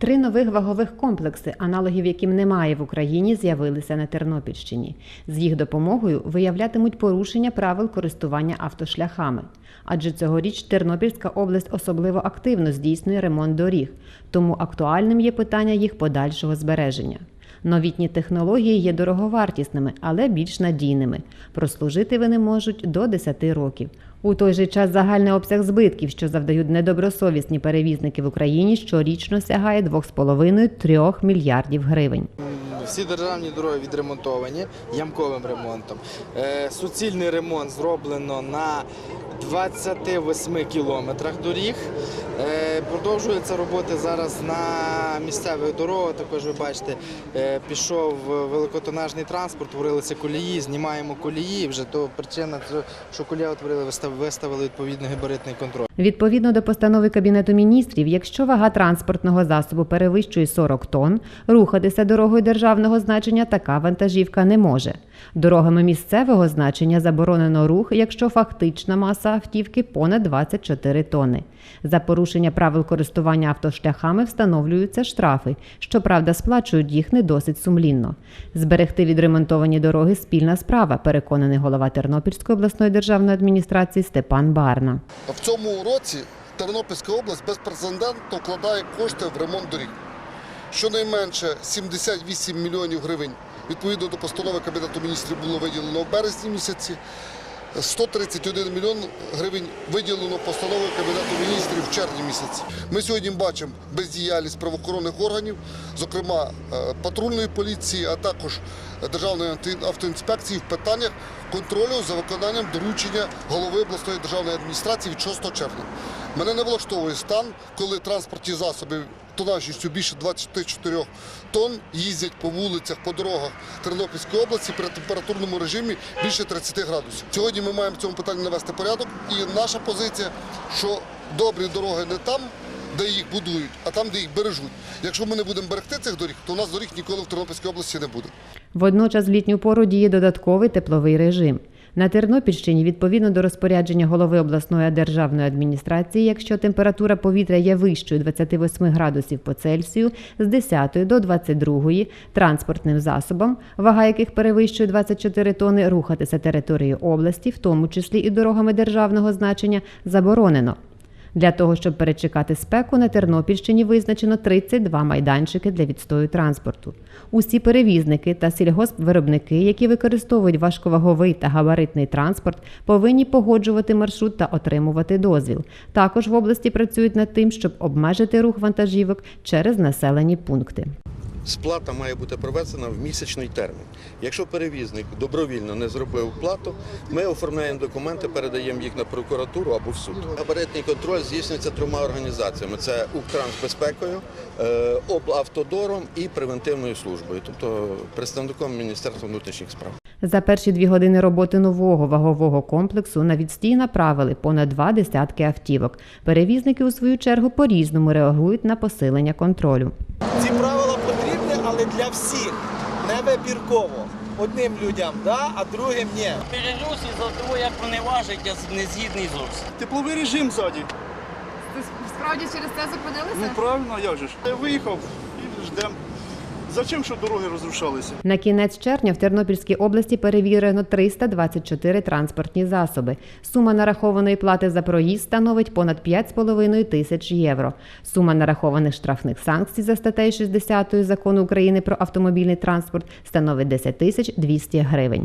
Три нових вагових комплекси, аналогів яким немає в Україні, з'явилися на Тернопільщині. З їх допомогою виявлятимуть порушення правил користування автошляхами. Адже цьогоріч Тернопільська область особливо активно здійснює ремонт доріг, тому актуальним є питання їх подальшого збереження. Новітні технології є дороговартісними, але більш надійними. Прослужити вони можуть до 10 років. У той же час загальний обсяг збитків, що завдають недобросовісні перевізники в Україні, щорічно сягає 2,5-3 мільярдів гривень. Всі державні дороги відремонтовані ямковим ремонтом. Е, Суцільний ремонт зроблено на 28 кілометрах доріг. Е, Продовжуються роботи зараз на місцевих дорогах. Також ви бачите, е, пішов великотонажний транспорт, творилися колії, знімаємо колії. Вже то причина, що колія утворили, вистав- виставили відповідний габаритний контроль. Відповідно до постанови Кабінету міністрів, якщо вага транспортного засобу перевищує 40 тонн, рухатися дорогою державного значення така вантажівка не може. Дорогами місцевого значення заборонено рух, якщо фактична маса автівки понад 24 тонни. За порушення правил користування автошляхами встановлюються штрафи. Щоправда, сплачують їх не досить сумлінно. Зберегти відремонтовані дороги спільна справа, переконаний голова Тернопільської обласної державної адміністрації Степан Барна. В цьому році Тернопільська область безпрецедентно вкладає кошти в ремонт доріг. Щонайменше 78 мільйонів гривень відповідно до постанови Кабінету міністрів було виділено в березні місяці. 131 мільйон гривень виділено постановою Кабінету міністрів в червні місяці. Ми сьогодні бачимо бездіяльність правоохоронних органів, зокрема е, патрульної поліції, а також Державної автоінспекції в питаннях контролю за виконанням доручення голови обласної державної адміністрації від 6 червня. Мене не влаштовує стан, коли транспортні засоби тонажністю більше 24 тонн їздять по вулицях, по дорогах Тернопільської області при температурному режимі більше 30 градусів. Сьогодні ми маємо в цьому питанні навести порядок, і наша позиція, що добрі дороги не там, де їх будують, а там, де їх бережуть. Якщо ми не будемо берегти цих доріг, то у нас доріг ніколи в Тернопільській області не буде. Водночас в літню пору діє додатковий тепловий режим. На Тернопільщині, відповідно до розпорядження голови обласної державної адміністрації, якщо температура повітря є вищою 28 градусів по Цельсію з 10 до 22 транспортним засобам, вага яких перевищує 24 тони, рухатися територією області, в тому числі і дорогами державного значення, заборонено. Для того, щоб перечекати спеку, на Тернопільщині визначено 32 майданчики для відстою транспорту. Усі перевізники та сільгоспвиробники, які використовують важковаговий та габаритний транспорт, повинні погоджувати маршрут та отримувати дозвіл. Також в області працюють над тим, щоб обмежити рух вантажівок через населені пункти. Сплата має бути проведена в місячний термін. Якщо перевізник добровільно не зробив плату, ми оформляємо документи, передаємо їх на прокуратуру або в суд. Габаритний контроль здійснюється трьома організаціями: це Укртрансбезпекою, е, облавтодором і превентивною службою, тобто представником Міністерства внутрішніх справ. За перші дві години роботи нового вагового комплексу на відстій направили понад два десятки автівок. Перевізники у свою чергу по-різному реагують на посилення контролю. Для всіх, не вибірково. Одним людям да, а другим ні. Пережився за того, як вони важать, я не згідний зовсім. Тепловий режим ззаді. Справді через це Ну зупинилися? правильно, я вже ж? Я виїхав і ждемо. Зачем, щоб дороги розрушалися? На кінець червня в Тернопільській області перевірено 324 транспортні засоби. Сума нарахованої плати за проїзд становить понад 5,5 тисяч євро. Сума нарахованих штрафних санкцій за статтею 60 закону України про автомобільний транспорт становить 10 тисяч 200 гривень.